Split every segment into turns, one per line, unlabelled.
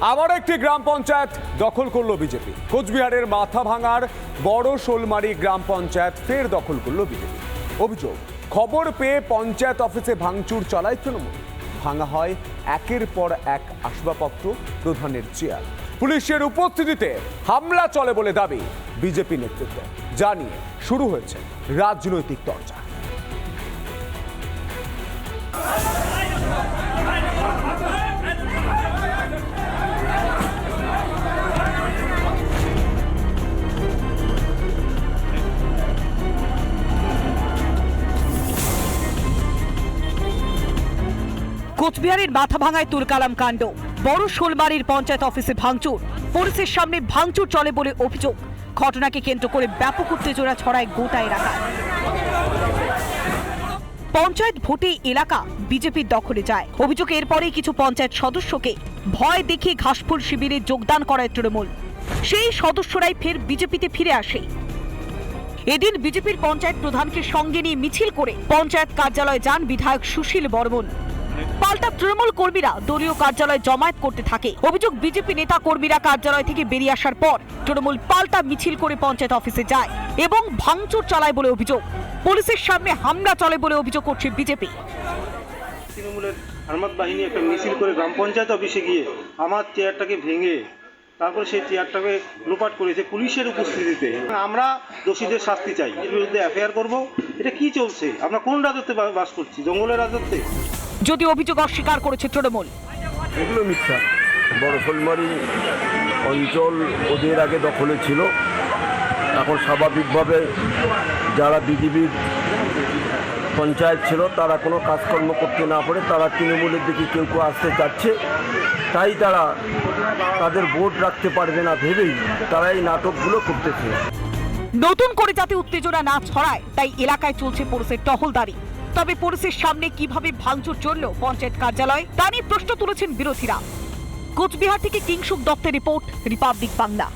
আবার একটি গ্রাম পঞ্চায়েত দখল করল বিজেপি। কোচবিহারের মাথা ভাঙার বড় শোলমারি গ্রাম পঞ্চায়েত ফের দখল করল বিজেপি। অভিযোগ, খবর পেয়ে পঞ্চায়েত অফিসে ভাঙচুর চালায় তৃণমূল। ভাঙা হয় একের পর এক আসবাবপত্র প্রধানের চেয়ার। পুলিশের উপস্থিতিতে হামলা চলে বলে দাবি বিজেপি নেতৃত্ব। জানিয়ে শুরু হয়েছে রাজনৈতিক চর্চা।
কোচবিহারের মাথা ভাঙায় তুলকালাম কাণ্ড। বড় শোলবাড়ির পঞ্চায়েত অফিসে ভাঙচুর। পুলিশের সামনে ভাঙচুর চলে বলে অভিযোগ। ঘটনাকে কেন্দ্র করে ব্যাপক উত্তেজনা ছড়ায় গোটা এলাকায় পঞ্চায়েত ভোটে এলাকা বিজেপির দখলে যায়। অভিযোগ এরপরেই কিছু পঞ্চায়েত সদস্যকে ভয় দেখিয়ে ঘাসফুল শিবিরে যোগদান করায় তৃণমূল। সেই সদস্যরাই ফের বিজেপিতে ফিরে আসে। এদিন বিজেপির পঞ্চায়েত প্রধানকে সঙ্গে নিয়ে মিছিল করে পঞ্চায়েত কার্যালয়ে যান বিধায়ক সুশীল বর্মন। পাল্টা তৃণমূল কর্মীরা দলীয় কার্যালয়ে জমায়েত করতে থাকে। অভিযোগ বিজেপি নেতা কর্মীরা কার্যালয় থেকে বেরিয়ে আসার পর তৃণমূল পাল্টা মিছিল করে পঞ্চায়েত অফিসে যায় এবং ভাঙচুর চালায় বলে অভিযোগ। পুলিশের সামনে হামলা চলে বলে অভিযোগ করছে বিজেপি।
তৃণমূলের হারমাত বাহিনী একটা মিছিল করে গ্রাম পঞ্চায়েত অফিসে গিয়ে আমার চেয়ারটাকে ভেঙে তারপর সেই চেয়ারটাকে লোপাট করেছে পুলিশের উপস্থিতিতে আমরা দোষীদের শাস্তি চাই। এর বিরুদ্ধে এফআইআর করব। এটা কি চলছে? আমরা কোন রাজত্বে বাস করছি? জঙ্গলের রাজত্বে?
যদি অভিযোগ অস্বীকার করেছে তৃণমূল।
এগুলো মিথ্যা। বড় অঞ্চল ওদের আগে দখলে ছিল। এখন স্বাভাবিকভাবে যারা বিজেপির পঞ্চায়েত ছিল তারা কোনো কাজকর্ম করতে না পারে। তারা তৃণমূলের দিকে কেউ কেউ আসতে চাচ্ছে। তাই তারা তাদের ভোট রাখতে পারবে না ভেবেই তারা এই নাটকগুলো করতেছে।
নতুন করে যাতে উত্তেজনা না ছড়ায় তাই এলাকায় চলছে পুলিশের টহলদারি। তবে পুলিশের সামনে কীভাবে ভাঙচুর চলল পঞ্চায়েত কার্যালয়, তা নিয়ে প্রশ্ন তুলেছেন বিরোধীরা। কোচবিহার থেকে কিংসুক দত্তের রিপোর্ট, রিপাবলিক বাংলা।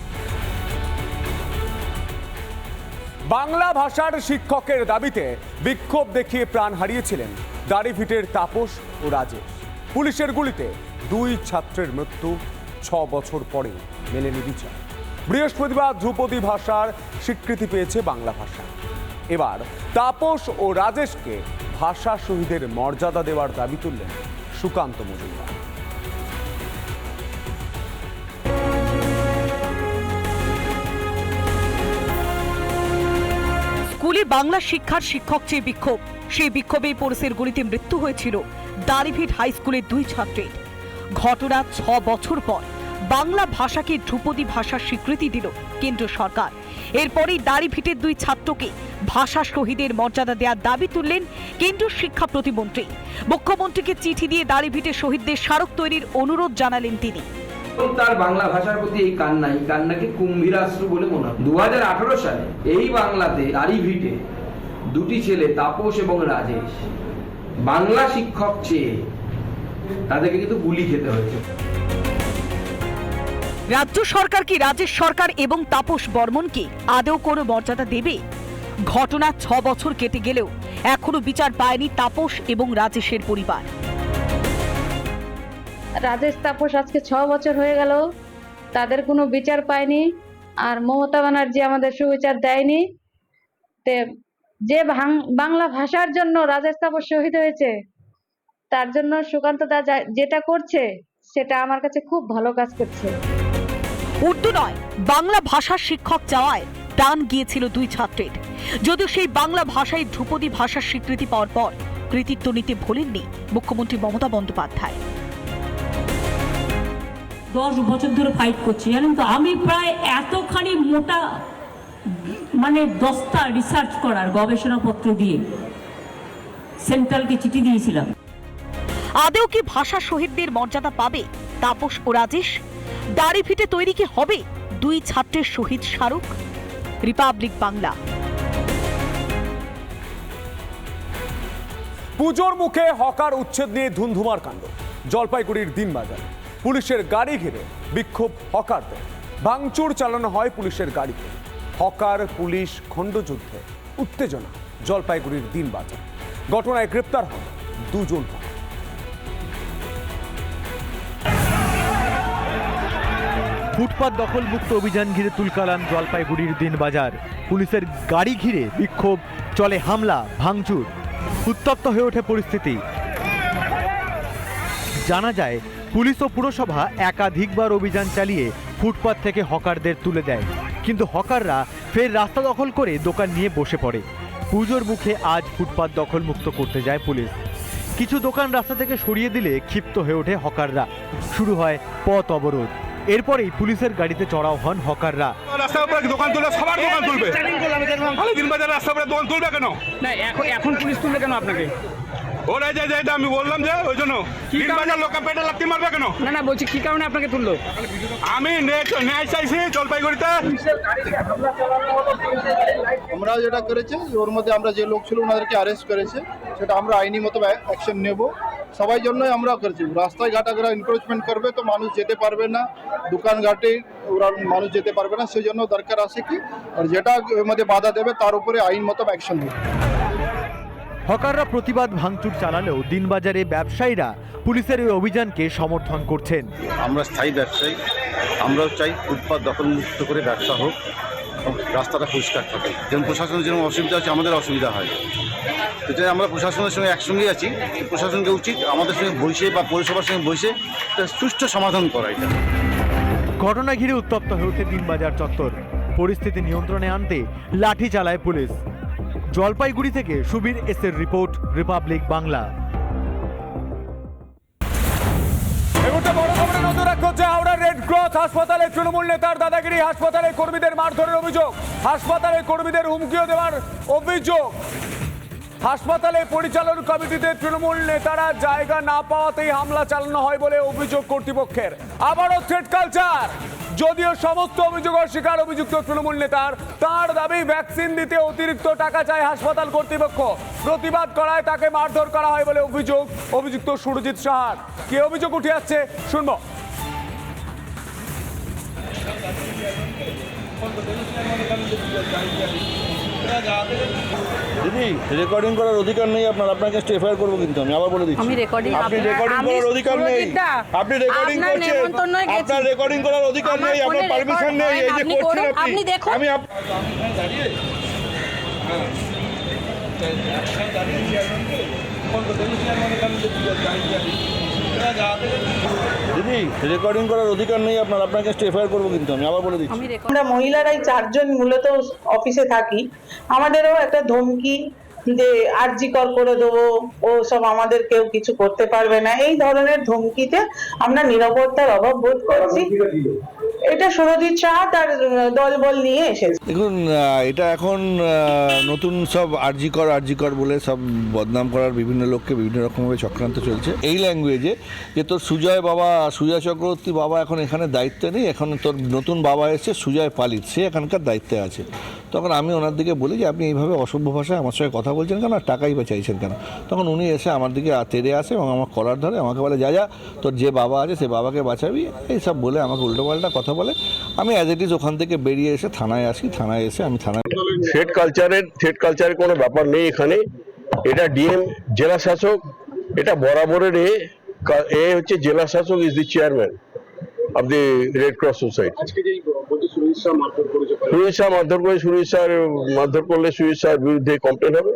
বাংলা ভাষার শিক্ষকের দাবিতে বিক্ষোভ দেখিয়ে প্রাণ হারিয়েছিলেন দাড়িভিটের তাপস ও রাজেশ। পুলিশের গুলিতে দুই ছাত্রের মৃত্যু, ছ বছর পরে মেলেনি বিচার। বৃহস্পতিবার ধ্রুপদী ভাষার স্বীকৃতি পেয়েছে বাংলা ভাষা। এবার তাপস ও রাজেশকে ভাষা শহীদের মর্যাদা দেওয়ার দাবি তুললেন সুকান্ত মজুমদার।
স্কুলে বাংলা শিক্ষার শিক্ষক চেয়ে বিক্ষোভ, সেই বিক্ষোভে পুলিশের গুলিতে মৃত্যু হয়েছিল দাড়িভিট হাই স্কুলের দুই ছাত্রের। ঘটনা ছ বছর পর। বাংলা ভাষাকে ধ্রুপদী ভাষার স্বীকৃতি দিল কেন্দ্র সরকার। এরপরেই দাড়িভিটের দুই ছাত্রকে ভাষা শহীদের মর্যাদা দেওয়ার দাবি তুললেন কেন্দ্রীয় শিক্ষা প্রতিমন্ত্রী। মুখ্যমন্ত্রীকে চিঠি দিয়ে দাড়িভিটের শহীদদের স্মারক তৈরির অনুরোধ জানালেন তিনি।
তার বাংলা ভাষার প্রতি এই কান্না, এই কান্নাকে কুম্ভীরাশ্রু বলে মনে হয়। দু সালে এই বাংলাতে দাড়ি ভিটে দুটি ছেলে তাপস এবং রাজেশ। বাংলা শিক্ষক চেয়ে তাদেরকে কিন্তু গুলি খেতে হয়েছে।
রাজ্য সরকার কি রাজেশ সরকার এবং তাপস বর্মনকে আদৌ কোনো মর্যাদা দেবে? ঘটনা ছ বছর কেটে গেলেও এখনও বিচার পায়নি তাপস এবং রাজেশের পরিবার।
রাজেশ, তাপস আজকে ছ বছর হয়ে গেল, তাদের কোনো বিচার পায়নি, আর মমতা ব্যানার্জি আমাদের সুবিচার দেয়নি। তে যে বাংলা ভাষার জন্য রাজেশ, তাপস শহীদ হয়েছে, তার জন্য সুকান্ত দা যেটা করছে, সেটা আমার কাছে খুব ভালো কাজ করছে।
উর্দু নয় বাংলা ভাষার শিক্ষক চাওয়ায় টান গিয়েছিল দুই ছাত্রের। যদিও সেই বাংলা ভাষায় ধ্রুপদী ভাষার স্বীকৃতি পাওয়ার পর কৃতিত্ব নিতে ভোলেননি মুখ্যমন্ত্রী মমতা বন্দ্যোপাধ্যায়।
দশ বছর ধরে ফাইট করছি জানেন তো? আমি প্রায় এতখানি মোটা মানে দশটা রিসার্চ করার গবেষণাপত্র দিয়ে সেন্ট্রালকে চিঠি দিয়েছিলাম।
আদেও কি ভাষা শহীদদের মর্যাদা পাবে? তাপস ও রাজেশ দাড়ি ফিটে তৈরি কি হবে? দুই ছাত্রের শহীদ স্মারক, রিপাবলিক বাংলা।
পুজোর মুখে হকার উচ্ছেদ নিয়ে ধুন্ধুমার কাণ্ড। জলপাইগুড়ির দিনবাজারে, পুলিশের গাড়ি ঘিরে বিক্ষোভ হকারদের। ভাঙচুর চালানো হয় পুলিশের গাড়িতে। হকার, পুলিশ, খণ্ডযুদ্ধে উত্তেজনা, জলপাইগুড়ির দিনবাজার। ঘটনায় গ্রেপ্তার হন দুজন হকার।
ফুটপাত দখলমুক্ত অভিযান ঘিরে তুলকালান জলপাইগুড়ির দিনবাজার। পুলিশের গাড়ি ঘিরে বিক্ষোভ, চলে হামলা, ভাঙচুর। উত্তপ্ত হয়ে ওঠে পরিস্থিতি। জানা যায়, পুলিশ ও পুরসভা একাধিকবার অভিযান চালিয়ে ফুটপাত থেকে হকারদের তুলে দেয়। কিন্তু হকাররা ফের রাস্তা দখল করে দোকান নিয়ে বসে পড়ে। পুজোর মুখে আজ ফুটপাত দখলমুক্ত করতে যায় পুলিশ। কিছু দোকান রাস্তা থেকে সরিয়ে দিলে ক্ষিপ্ত হয়ে ওঠে হকাররা। শুরু হয় পথ অবরোধ। এরপরেই পুলিশের গাড়িতে চড়াও হন হকাররা।
রাস্তার উপরে দোকান সবার দোকান তুলবে? রাস্তার উপরে দোকান তুলবে কেন?
না এখন এখন পুলিশ তুলবে কেন আপনাকে?
ওরা যে যে আমি বললাম যে ওই জন্য। দিনবাজার লোক পেটে লাত্তি মারবে কেন?
না না বলছি কি কারণে আপনাকে তুললো?
আমি ন্যায় ন্যায় চাইছি জলপাইগুড়িতে।
আমরা যেটা করেছে ওর মধ্যে আমরা যে লোক ছিল ওনাদেরকে অ্যারেস্ট করেছে। সেটা আমরা আইনি মতো অ্যাকশন নেব। সবাই জন্যই আমরা করেছি। রাস্তায় ঘাট আগে এনক্রোচমেন্ট করবে তো মানুষ যেতে পারবে না। দোকান ঘাটে ওরা মানুষ যেতে পারবে না সেই জন্য দরকার আছে কি? আর যেটা এর মধ্যে বাধা দেবে তার উপরে আইন মতো অ্যাকশন নেবে।
হকাররা প্রতিবাদ ভাঙচুর চালালেও দিনবাজারে ব্যবসায়ীরা পুলিশের এই অভিযানকে সমর্থন করছেন।
আমরা স্থায়ী ব্যবসায়ী আমরাও চাই ফুটপাত দখলমুক্ত করে ব্যবসা হোক। রাস্তাটা পরিষ্কার থাকে। যেমন প্রশাসনের যেরকম অসুবিধা হচ্ছে আমাদের অসুবিধা হয়। তো তাই আমরা প্রশাসনের সঙ্গে একসঙ্গেই আছি। প্রশাসনকে উচিত আমাদের সঙ্গে বসে বা পৌরসভার সঙ্গে বসে সুষ্ঠু সমাধান করা এটা।
ঘটনা ঘিরে উত্তপ্ত হয়ে ওঠে দিনবাজার চত্বর। পরিস্থিতি নিয়ন্ত্রণে আনতে লাঠি চালায় পুলিশ। জলপাইগুড়ি থেকে সুবীর এসের রিপোর্ট রিপাবলিক বাংলা।
হাসপাতালে তৃণমূল নেতার দাদাগিরি, হাসপাতালে কর্মীদের মারধরের অভিযোগ, হাসপাতালে কর্মীদের হুমকিও দেওয়ার অভিযোগ। হাসপাতালে পরিচালন কমিটিতে তৃণমূল নেতারা জায়গা না পাওয়াতেই হামলা চালানো হয় বলে অভিযোগ কর্তৃপক্ষের। আবারও থ্রেড কালচার। যদিও সমস্ত অভিযোগ অস্বীকার, অভিযুক্ত তৃণমূল নেতার, তার দাবি ভ্যাকসিন দিতে অতিরিক্ত টাকা চায় হাসপাতাল কর্তৃপক্ষ। প্রতিবাদ করায় তাকে মারধর করা হয় বলে অভিযোগ, অভিযুক্ত সুরজিৎ সাহার। কে অভিযোগ উঠে আসছে? শুনব।
দিদি রেকর্ডিং করার অধিকার নেই আপনার। আপনাকে এফআইআর করব কিন্তু আমি আবার বলে দিচ্ছি।
আমি রেকর্ডিং
আপনি রেকর্ডিং করার অধিকার নেই। আপনি রেকর্ডিং করছেন। আপনার রেকর্ডিং করার অধিকার নেই আপনার পারমিশন নেই এই যে করছেন আপনি। আমি আপ- দিদি রেকর্ডিং করার অধিকার নেই আপনার। করব কিন্তু আমি, আবার বলে দিচ্ছি।
আমরা মহিলারাই চারজন মূলত অফিসে থাকি। আমাদেরও একটা ধমকি যে আরজি কর করে দেবো, ও সব আমাদের কেউ কিছু করতে পারবে না। এই ধরনের ধমকিতে আমরা নিরাপত্তার অভাব বোধ করছি। এটা সুরজিৎ শাহ তার দলবল নিয়ে এসেছে।
দেখুন এটা এখন নতুন সব আরজিকর আরজিকর বলে সব বদনাম করার বিভিন্ন লোককে বিভিন্ন রকমভাবে চক্রান্ত চলছে। এই ল্যাঙ্গুয়েজে যে তোর সুজয় বাবা, সুজয় চক্রবর্তী বাবা এখন এখানে দায়িত্বে নেই, এখন তোর নতুন বাবা এসেছে সুজয় পালিত, সে এখানকার দায়িত্বে আছে। তখন আমি ওনার দিকে বলি যে, আপনি এইভাবে অসভ্য ভাষায় আমার সঙ্গে কথা বলছেন কেন? আর টাকাই বা চাইছেন কেন? তখন উনি এসে আমার দিকে তেড়ে আসে এবং আমার কলার ধরে আমাকে বলে, যা যা, তোর যে বাবা আছে সে বাবাকে বাঁচাবি। এইসব বলে আমাকে উল্টোপাল্টা কথা বলে। আমি অ্যাজ ইট ইজ ওখান থেকে বেরিয়ে এসে থানায় আসি থানায় এসে আমি থানায়
থ্রেড কালচারের থ্রেড কালচারের কোনো ব্যাপার নেই এখানে। এটা ডিএম জেলা শাসক এটা বরাবরের এ এ হচ্ছে জেলা শাসক is the chairman of the red cross society Suresh Shah মারধর করে সুরেশ শাহ মারধর করলে সুরেশ শাহের বিরুদ্ধে কমপ্লেন হবে।